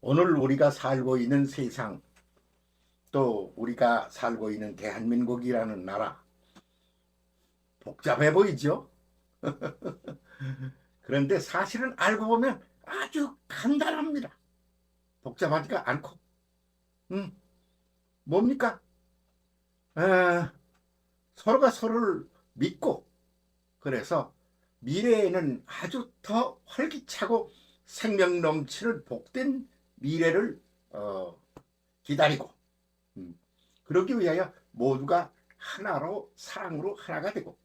오늘 우리가 살고 있는 세상, 또 우리가 살고 있는 대한민국이라는 나라, 복잡해 보이죠? 그런데 사실은 알고 보면 아주 간단합니다. 복잡하지가 않고. 음, 뭡니까? 아, 서로가 서로를 믿고, 그래서 미래에는 아주 더 활기차고 생명 넘치는 복된 미래를 어, 기다리고 음, 그러기 위하여 모두가 하나로 사랑으로 하나가 되고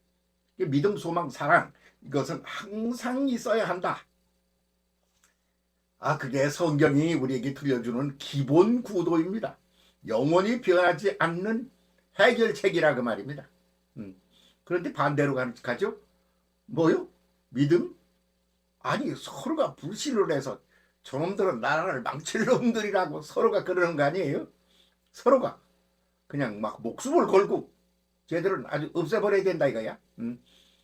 믿음, 소망, 사랑 이것은 항상 있어야 한다. 아 그게 성경이 우리에게 들려주는 기본 구도입니다. 영원히 변하지 않는 해결책이라 그 말입니다. 음, 그런데 반대로 가- 가죠. 뭐요? 믿음? 아니 서로가 불신을 해서 저놈들은 나라를 망칠 놈들이라고 서로가 그러는 거 아니에요? 서로가 그냥 막 목숨을 걸고 쟤들은 아주 없애버려야 된다 이거야. 음.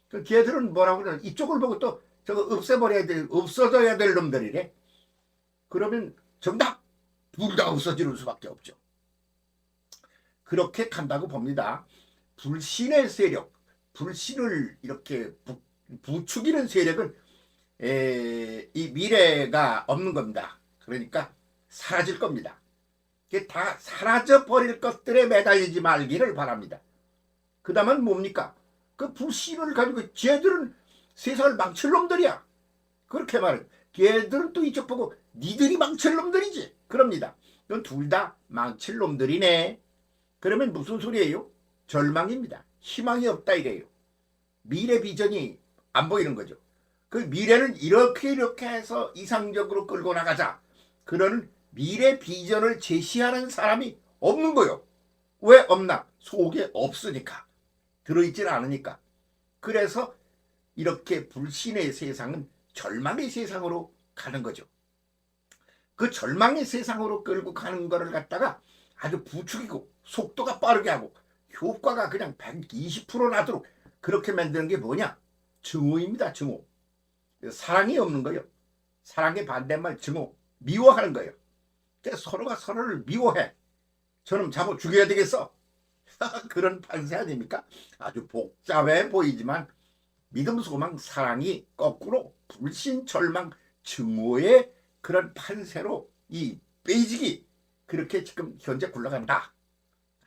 그 걔들은 뭐라고 그러냐 이쪽을 보고 또 저거 없애버려야 될 없어져야 될 놈들이래. 그러면 정답 둘 다 없어지는 수밖에 없죠. 그렇게 간다고 봅니다. 불신의 세력, 불신을 이렇게 부, 부추기는 세력은 에, 이 미래가 없는 겁니다. 그러니까 사라질 겁니다. 이게 다 사라져 버릴 것들에 매달리지 말기를 바랍니다. 그 다음은 뭡니까? 그 불신을 가지고 쟤들은 세상을 망칠 놈들이야. 그렇게 말해. 걔들은 또 이쪽 보고 니들이 망칠 놈들이지. 그럽니다. 이건 둘다 망칠 놈들이네. 그러면 무슨 소리예요? 절망입니다. 희망이 없다 이래요. 미래 비전이 안 보이는 거죠. 그 미래는 이렇게 이렇게 해서 이상적으로 끌고 나가자. 그런 미래 비전을 제시하는 사람이 없는 거요. 왜 없나? 속에 없으니까. 들어있질 않으니까. 그래서 이렇게 불신의 세상은 절망의 세상으로 가는 거죠. 그 절망의 세상으로 끌고 가는 거를 갖다가 아주 부추기고 속도가 빠르게 하고 효과가 그냥 120% 나도록 그렇게 만드는 게 뭐냐? 증오입니다. 증오. 사랑이 없는 거예요. 사랑의 반대말 증오. 미워하는 거예요. 그래서 서로가 서로를 미워해. 저놈 잡아 죽여야 되겠어. 그런 판세 아닙니까? 아주 복잡해 보이지만 믿음, 소망, 사랑이 거꾸로 불신, 절망, 증오의 그런 판세로 이 베이직이 그렇게 지금 현재 굴러간다.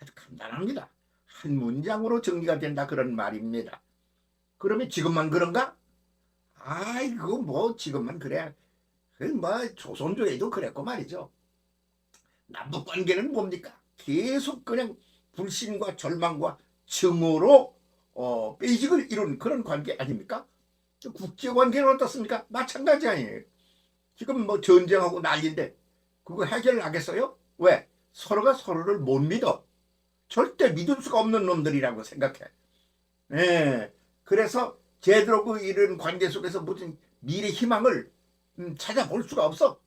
아주 간단합니다. 한 문장으로 정리가 된다 그런 말입니다. 그러면 지금만 그런가? 아이고 뭐 지금만 그래. 그뭐 조선조에도 그랬고 말이죠. 남북 관계는 뭡니까? 계속 그냥 불신과 절망과 증오로 어, 베이직을 이룬 그런 관계 아닙니까? 국제 관계는 어떻습니까? 마찬가지 아니에요. 지금 뭐 전쟁하고 난리인데 그거 해결하겠어요? 왜? 서로가 서로를 못 믿어. 절대 믿을 수가 없는 놈들이라고 생각해. 예. 그래서 제대로 그 이런 관계 속에서 무슨 미래 희망을 음, 찾아볼 수가 없어.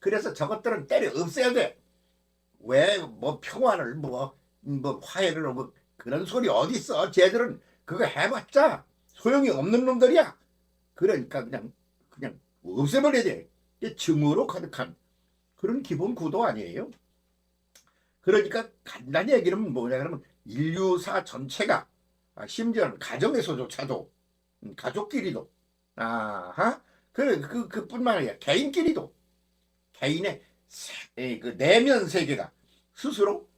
그래서 저것들은 때려 없애야 돼. 왜 뭐 평화를 뭐, 음, 뭐 화해를 뭐 그런 소리 어디 있어? 쟤들은 그거 해봤자 소용이 없는 놈들이야. 그러니까 그냥 그냥 없애버려야 돼. 이게 증오로 가득한 그런 기본 구도 아니에요. 그러니까 간단히 얘기하면 뭐냐 그러면 인류사 전체가 아, 심지어는 가정에서조차도 음, 가족끼리도 아하 그, 그, 그 뿐만 아니라 개인끼리도 개인의 세- 에, 그 내면 세계가 스스로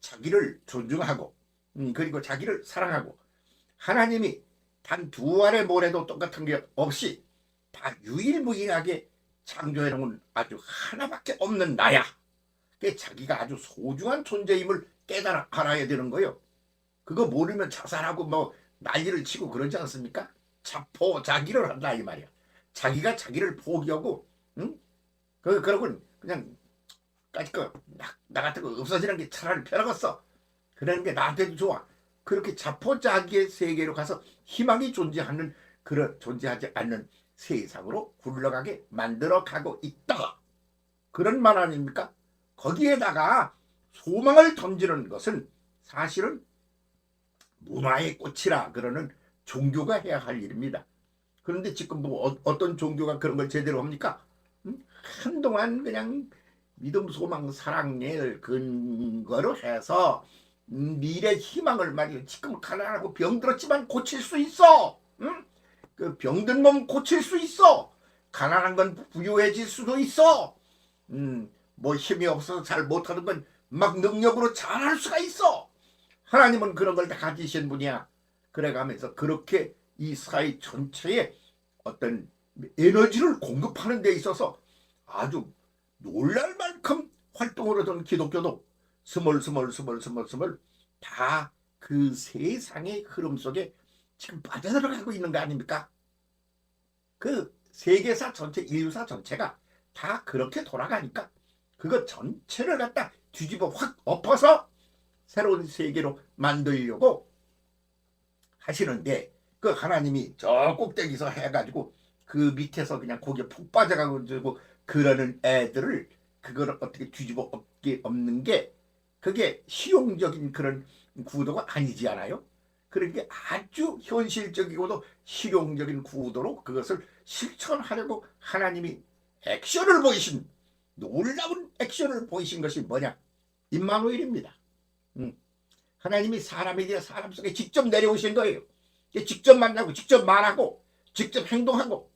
자기를 존중하고 음, 그리고 자기를 사랑하고 하나님이 단 두 알의 모래도 똑같은 게 없이 다 유일무이하게 창조해 놓은 아주 하나밖에 없는 나야. 그 자기가 아주 소중한 존재임을 깨달아 알아야 되는 거요. 그거 모르면 자살하고 뭐 난리를 치고 그러지 않습니까? 자포 자기를 한다 이 말이야. 자기가 자기를 포기하고, 응? 그 그러고 그냥 까짓 거 나 나 같은 거 없어지는 게 차라리 편하겠어. 그러는 게 나한테도 좋아. 그렇게 자포 자기의 세계로 가서 희망이 존재하는 그런 존재하지 않는 세상으로 굴러가게 만들어 가고 있다. 그런 말 아닙니까? 거기에다가 소망을 던지는 것은 사실은 문화의 꽃이라 그러는 종교가 해야 할 일입니다. 그런데 지금 뭐 어, 떤 종교가 그런 걸 제대로 합니까? 음? 한동안 그냥 믿음, 소망, 사랑을 근거로 해서 음, 미래 희망을 말이야. 지금 가난하고 병들었지만 고칠 수 있어. 응? 그 병든 몸 고칠 수 있어. 가난한 건 부유해질 수도 있어. 음, 뭐 힘이 없어서 잘 못하는 건 막 능력으로 잘할 수가 있어. 하나님은 그런 걸 다 가지신 분이야. 그래가면서 그렇게 이 사회 전체에 어떤 에너지를 공급하는 데 있어서 아주 놀랄 만큼 활동을 하던 기독교도 스멀스멀스멀스멀스멀 다 그 세상의 흐름 속에 지금 빠져들어가고 있는 거 아닙니까? 그 세계사 전체, 인류사 전체가 다 그렇게 돌아가니까 그거 전체를 갖다 뒤집어 확 엎어서 새로운 세계로 만들려고 하시는데 그 하나님이 저 꼭대기서 해가지고 그 밑에서 그냥 거기에 푹 빠져가지고 그러는 애들을 그거를 어떻게 뒤집어 엎게 없는 게 그게 실용적인 그런 구도가 아니지 않아요? 그러니까 아주 현실적이고도 실용적인 구도로 그것을 실천하려고 하나님이 액션을 보이신 놀라운 액션을 보이신 것이 뭐냐? 임마누엘입니다. 음. 하나님이 사람에게 사람 속에 직접 내려오신 거예요. 직접 만나고 직접 말하고 직접 행동하고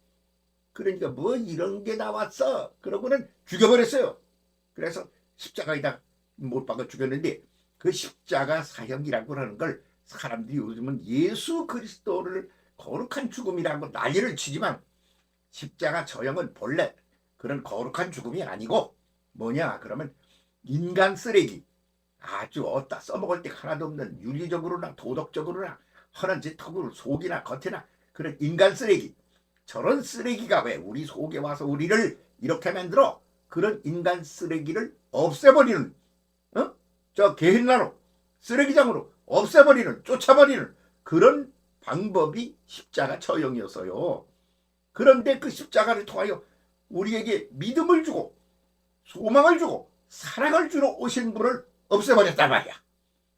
그러니까 뭐 이런 게 나왔어 그러고는 죽여버렸어요. 그래서 십자가에다 못 박아 죽였는데 그 십자가 사형이라고 하는 걸 사람들이 요즘은 예수 그리스도를 거룩한 죽음이라고 난리를 치지만 십자가 저형은 본래 그런 거룩한 죽음이 아니고 뭐냐 그러면 인간 쓰레기 아주 어디다 써먹을 데 하나도 없는 윤리적으로나 도덕적으로나 허난 짓하고 속이나 겉이나 그런 인간 쓰레기 저런 쓰레기가 왜 우리 속에 와서 우리를 이렇게 만들어 그런 인간 쓰레기를 없애버리는 어? 저 게릴라로 쓰레기장으로 없애버리는 쫓아버리는 그런 방법이 십자가 처형이었어요. 그런데 그 십자가를 통하여 우리에게 믿음을 주고 소망을 주고 사랑을 주러 오신 분을 없애버렸단 말이야.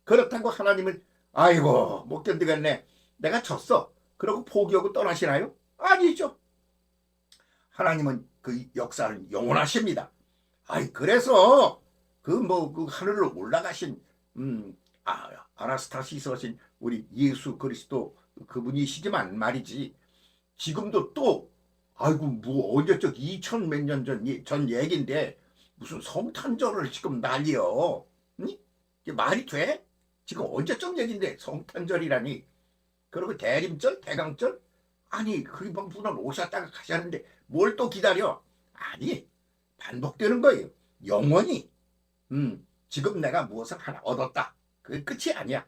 그렇다고 하나님은 아이고 못 견디겠네. 내가 졌어. 그러고 포기하고 떠나시나요? 아니죠. 하나님은 그 역사를 영원하십니다. 아이 그래서 그뭐그 하늘로 올라가신 음 아, 아나스타시스신 우리 예수 그리스도 그분이시지만 말이지 지금도 또 아이고 뭐 언제적 2천 몇 년 전 전 얘긴데 무슨 성탄절을 지금 난리여 응? 이게 말이 돼? 지금 언제적 얘긴데 성탄절이라니. 그리고 대림절 대강절? 아니 그 분은 오셨다가 가셨는데 뭘 또 기다려? 아니 반복되는 거예요. 영원히. 음 지금 내가 무엇을 하나 얻었다. 그게 끝이 아니야.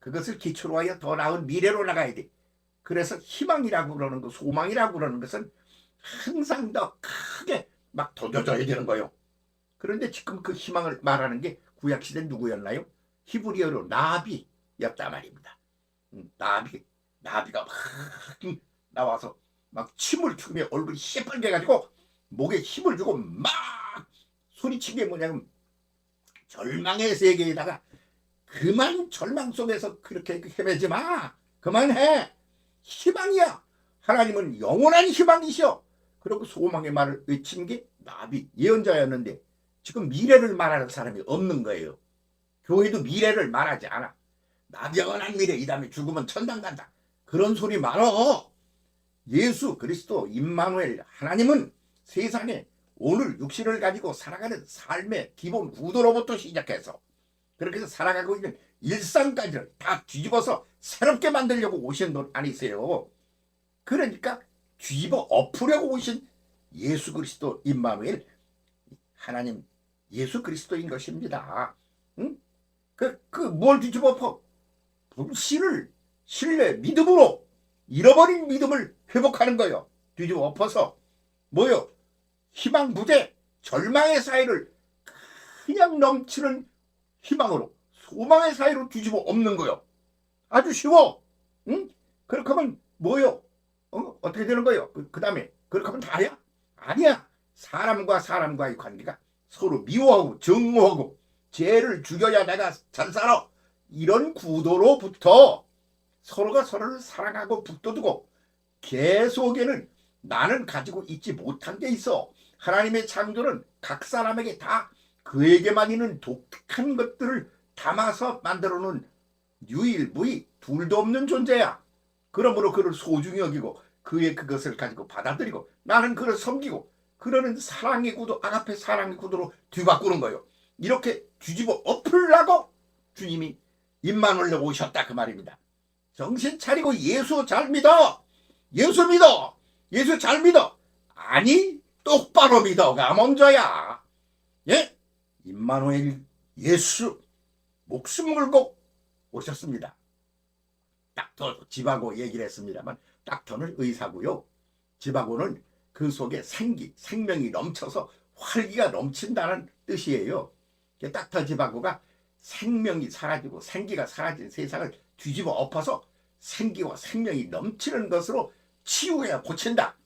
그것을 기초로 하여 더 나은 미래로 나가야 돼. 그래서 희망이라고 그러는 거 소망이라고 그러는 것은 항상 더 크게 막 돋워져야 되는 거예요. 그런데 지금 그 희망을 말하는 게 구약 시대 누구였나요? 히브리어로 나비였단 말입니다. 음, 나비, 나비가 막 나와서 막 침을 튀으며 얼굴이 시뻘게 가지고 목에 힘을 주고 막 소리친 게 뭐냐면 절망의 세계에다가 그만 절망 속에서 그렇게 헤매지 마. 그만해. 희망이야. 하나님은 영원한 희망이셔. 그리고 소망의 말을 외친 게 나비 예언자였는데 지금 미래를 말하는 사람이 없는 거예요. 교회도 미래를 말하지 않아. 나병원한 미래, 이 다음에 죽으면 천당 간다. 그런 소리 말어. 예수 그리스도 임마누엘 하나님은 세상에 오늘 육신을 가지고 살아가는 삶의 기본 구도로부터 시작해서 그렇게 해서 살아가고 있는 일상까지를 다 뒤집어서 새롭게 만들려고 오신 분 아니세요. 그러니까 뒤집어 엎으려고 오신 예수 그리스도 임마누엘 하나님 예수 그리스도인 것입니다. 응? 그, 그, 뭘 뒤집어 엎어? 불신을, 신뢰, 믿음으로 잃어버린 믿음을 회복하는 거요. 뒤집어 엎어서. 뭐요? 희망 부재, 절망의 사이를 그냥 넘치는 희망으로, 소망의 사이로 뒤집어 엎는 거요. 아주 쉬워. 응? 그렇게 하면 뭐요? 어? 어떻게 되는 거요? 그, 그 다음에, 그렇게 하면 다야? 아니야. 사람과 사람과의 관계가 서로 미워하고 증오하고 죄를 죽여야 내가 잘 살아 이런 구도로부터 서로가 서로를 사랑하고 북돋우고 계속에는 나는 가지고 있지 못한 게 있어. 하나님의 창조는 각 사람에게 다 그에게만 있는 독특한 것들을 담아서 만들어 놓은 유일무이 둘도 없는 존재야. 그러므로 그를 소중히 여기고 그의 그것을 가지고 받아들이고 나는 그를 섬기고 그러는 사랑의 구도 아가페 사랑의 구도로 뒤바꾸는 거예요. 이렇게 뒤집어 엎으려고 주님이 임만을 오셨다 그 말입니다. 정신 차리고 예수 잘 믿어. 예수 믿어. 예수 잘 믿어. 아니 똑바로 믿어가 먼저야. 예? 임마누엘 예수 목숨 걸고 오셨습니다. 닥터 지바고 얘기를 했습니다만 닥터는 의사고요. 지바고는 그 속에 생기, 생명이 넘쳐서 활기가 넘친다는 뜻이에요. 그 닥터 지바고가 생명이 사라지고 생기가 사라진 세상을 뒤집어 엎어서 생기와 생명이 넘치는 것으로 치유해야 고친다.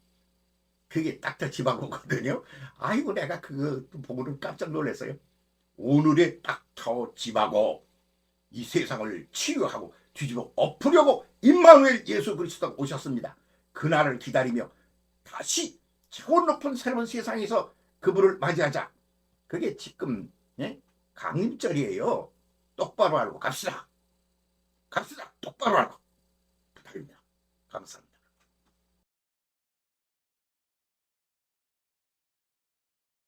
그게 닥터 지바고거든요. 아이고 내가 그거 보고는 깜짝 놀랐어요. 오늘의 닥터 지바고 이 세상을 치유하고 뒤집어 엎으려고 임마누엘 예수 그리스도가 오셨습니다. 그날을 기다리며 다시 최고 높은 새로운 세상에서 그분을 맞이하자. 그게 지금 예? 강림절이에요. 똑바로 알고 갑시다. 갑시다. 똑바로 알고. 부탁입니다. 감사합니다.